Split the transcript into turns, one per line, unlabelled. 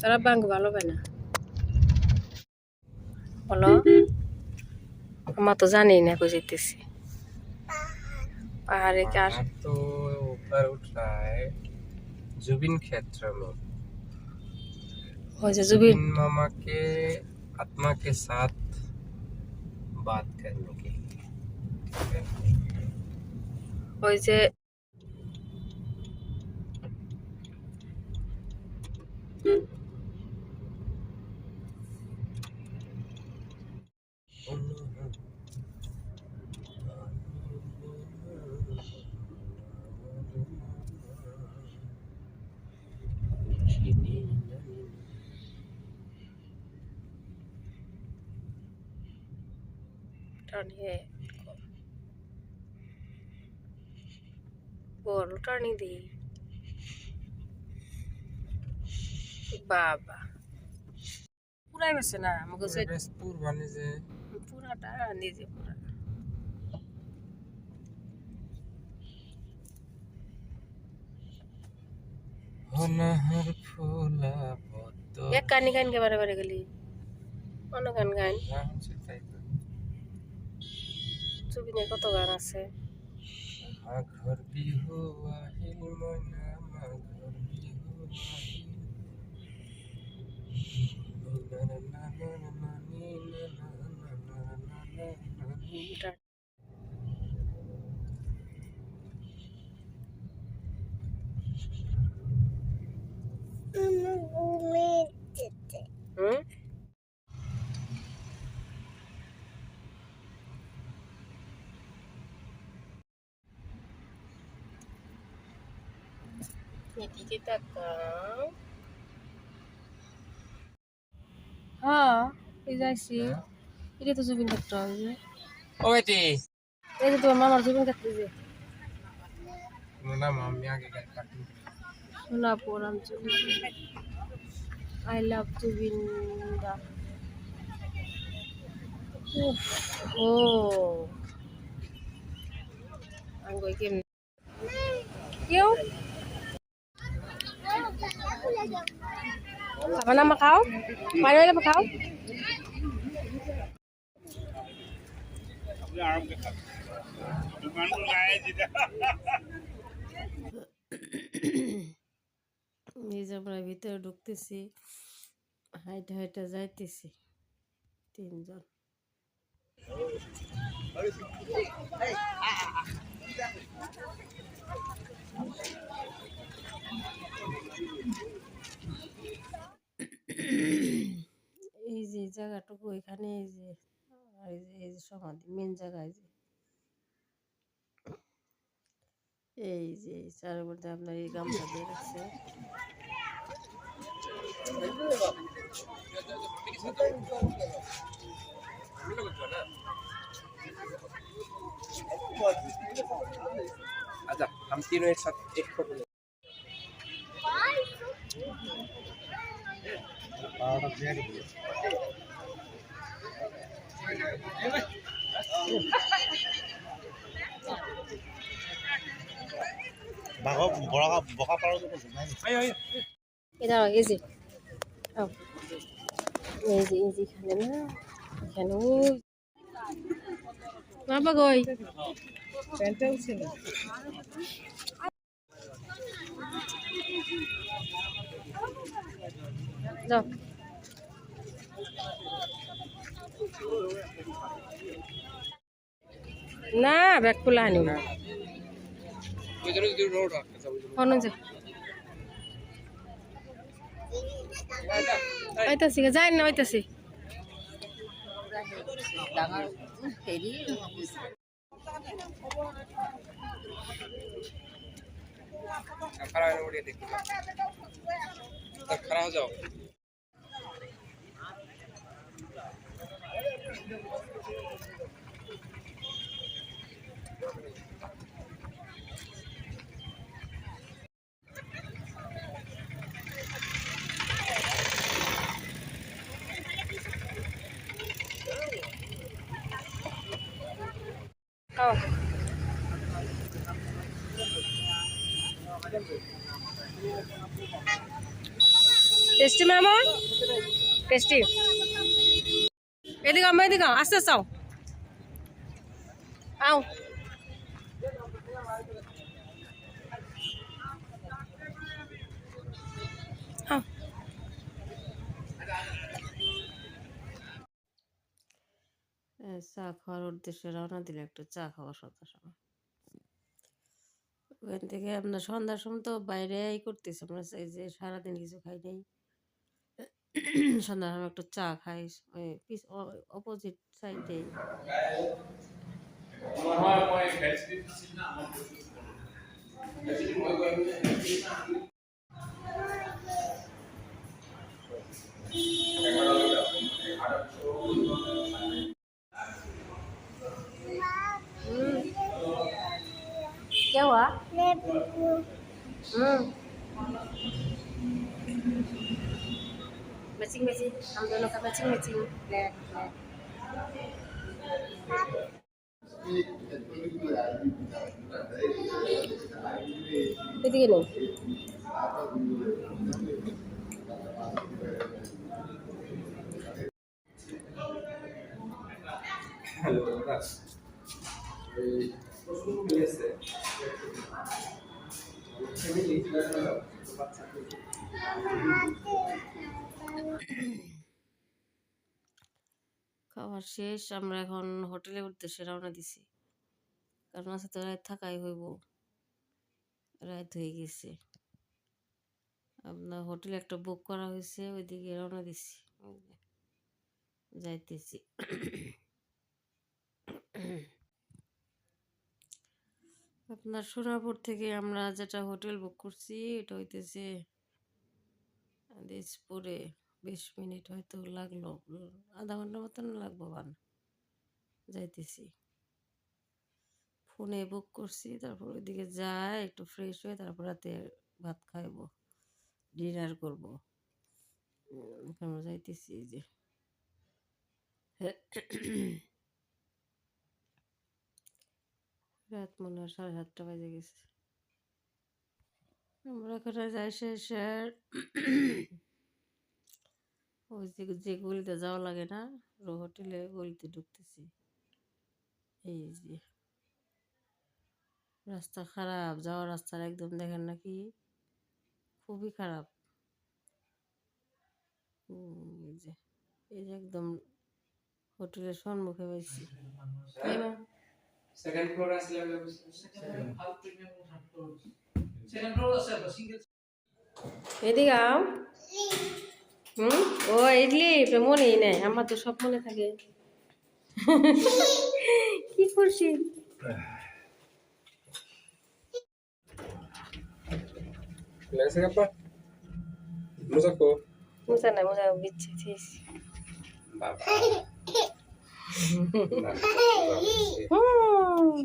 তারা বাঙ্গ ভালো পায় না বলো আমার তো জানি না কই যেতেছি পাহাড়ে কি আস
पहाड़ तो ऊपर उठ रहा है जुबिन क्षेत्र में
ওই যে জুবিন
जुबिन मामा के आत्मा के साथ बात करने के लिए
ওই যে টানে বড় টানি দি বাবা। পুরাই বেছে না আমাকে যে
মানে যে
পুরাটা নিজে পুরা।
অনাহার ফুলা পদ্ম।
এক কানি গান বারে বারে গলি। অন্য গান গান চুবিনে কত গান আছে?
মাঘর বিহু আহিল মনা মাঘর বিহু আহিল না না না না না নি না না না না না না না নি।
এটা হুম এদিকে তাকাও হ্যাঁ এই যাইছি এটা তো জুবিন ক্ষেত্র ওই যে
ও বেটি
এই যে তোমার মামার জুবিন ক্ষেত্র যে
না মাম্মি আগে কাটি
সোনাপুর আঞ্চলিক আই লাভ জুবিন দা উফ, ও আঙ্গুই কেম কেউ খাবা না মাখাও হলে মাখাও এই যে আমরা ভিতরে ঢুকতেছি। হাইটা হাইটা যাইতেছি তিনজন। এই যে জায়গাটুকু এখানে এই যে আর এই যে এই যে সমাধি মেন জায়গায় যে এই যে এই চারের মধ্যে আপনার এই গামছা দিয়ে রাখছে
अच्छा हम तीनों एक साथ एक फोटो ले
এটা এই যে। এই যে এই যে এখানে না এখানে ওই বাবা গই যাও না ব্যাগ খোলা আনি না। আইতাছি যাই না আইতাছি
খারাপ যাও।
Oh.
টেস্টি মামন টেস্টি এদিকে আম্মা এদিকে আস্তে আস্তে আও। চা খাওয়ার উদ্দেশ্যে রওনা দিলে একটু চা খাওয়া সন্ধ্যার সময়। ওখান থেকে আপনার সন্ধ্যার সময় তো বাইরে করতেছি, আমরা যে সারাদিন কিছু খাই নাই। সন্ধ্যার সময় একটু চা খাই পিস অপোজিট সাইডে কেউ হুম। मैचिंग मैचिंग हम दोनों का मैचिंग मैचिंग ले ले এদিকে নেই খাওয়ার শেষ, আমরা এখন হোটেলের উদ্দেশ্যে রওনা দিছি। কারণ আছে তো রাত থাকাই হইব। রাত হয়ে গেছে। আপনার হোটেলে একটা বুক করা হয়েছে, ওইদিকে রওনা দিছি। যাইতেছি। আপনার সোনাপুর থেকে আমরা যেটা হোটেল বুক করছি, এটা হইতেছে দিসপুরে। বিশ মিনিট হয়তো লাগল আধা ঘণ্টা মতন লাগবো বান। যাইতেছি। ফোনে বুক করছি, তারপর ওইদিকে যাই, একটু ফ্রেশ হয়ে তারপর রাতে ভাত খাইবো ডিনার করব। আমরা যাইতেছি এই যে। রাত মনে হয় সাড়ে সাতটা বাজে গেছে। আমরা এখানে যাই শেষে। ওই যে যে গলিতে যাওয়া লাগে না রো হোটেলে গলিতে ঢুকতেছি। এই যে। রাস্তা খারাপ যাওয়ার রাস্তার একদম দেখেন নাকি খুবই খারাপ। এই যে এই যে একদম হোটেলের সম্মুখে
সেকেন্ড ফ্লোর
সেকেন্ড ফ্লোর আছে সিঙ্গেল
এদিকে হুম? ও ইডলি মনেই নেই আমার তো সব মনে থাকে। কি করছি?
লেগেছে কাপা
মুসা না মুসা বিচ্ছে থিস
বাবা।
হুম।